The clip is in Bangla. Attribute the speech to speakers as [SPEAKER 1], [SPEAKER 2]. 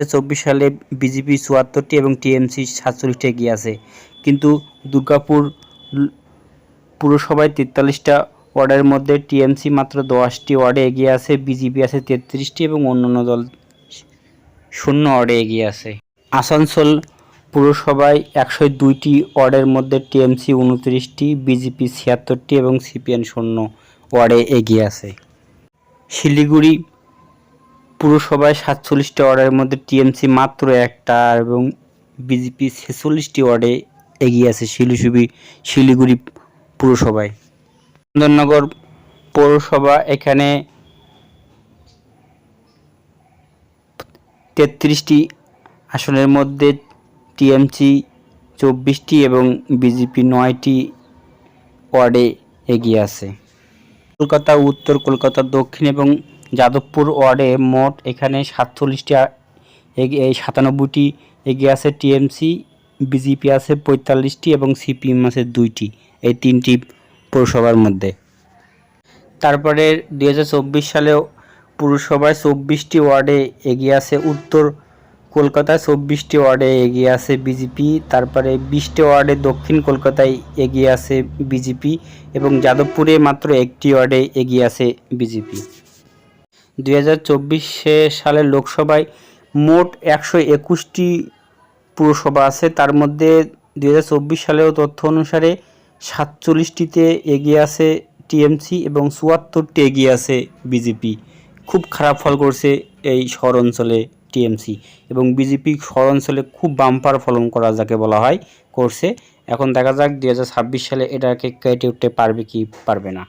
[SPEAKER 1] চব্বিশ সালে বিজেপি চুয়াত্তরটি এবং টিএমসি সাতচল্লিশটি এগিয়ে আছে। কিন্তু দুর্গাপুর পুরসভায় তেতাল্লিশটা ওয়ার্ডের মধ্যে টিএমসি মাত্র দশটি ওয়ার্ডে এগিয়ে আছে, বিজেপি আছে তেত্রিশটি এবং অন্যান্য দল শূন্য ওয়ার্ডে এগিয়ে আছে। আসানসোল পুরসভায় একশো দুইটি ওয়ার্ডের মধ্যে টিএমসি উনত্রিশটি, বিজেপি ছিয়াত্তরটি এবং সিপিএন শূন্য ওয়ার্ডে এগিয়ে আছে। শিলিগুড়ি পুরসভায় সাতচল্লিশটি ওয়ার্ডের মধ্যে টিএমসি মাত্র একটা এবং বিজেপি ছেচল্লিশটি ওয়ার্ডে এগিয়ে আছে শিলিগুড়ি শিলিগুড়ি পুরসভায়। চন্দননগর পৌরসভা এখানে তেত্রিশটি আসনের মধ্যে টিএমসি চব্বিশটি এবং বিজেপি নয়টি ওয়ার্ডে এগিয়ে আছে। কলকাতা, উত্তর কলকাতা, দক্ষিণ এবং যাদবপুর ওয়ার্ডে মোট এখানে সাতচল্লিশটি সাতানব্বইটি এগিয়ে আছে টিএমসি, বিজেপি আছে পঁয়তাল্লিশটি এবং সিপিএম আছে দুইটি, এই তিনটি পৌরসভার মধ্যে। তারপরে দু হাজার চব্বিশ সালেও পুরসভায় চব্বিশটি ওয়ার্ডে এগিয়ে আছে উত্তর কলকাতায় চব্বিশটি ওয়ার্ডে এগিয়ে আছে বিজেপি, তারপরে বিশটি ওয়ার্ডে দক্ষিণ কলকাতায় এগিয়ে আছে বিজেপি এবং যাদবপুরে মাত্র একটি ওয়ার্ডে এগিয়ে আছে বিজেপি। দুই সালের লোকসভায় মোট একশো একুশটি পুরসভা আছে। তার মধ্যে দুই হাজার চব্বিশ সালেও তথ্য অনুসারে সাতচল্লিশটিতে এগিয়ে আছে টিএমসি এবং চুয়াত্তরটি এগিয়ে আছে বিজেপি। খুব খারাপ ফল করছে এই শহর অঞ্চলে টিএমসি এবং বিজেপি শহর অঞ্চলে খুব বাম্পার ফলন করা যাকে বলা হয়, করছে। এখন দেখা যাক দুই হাজার ছাব্বিশ সালে এটাকে কেটে উঠতে পারবে কি পারবে না।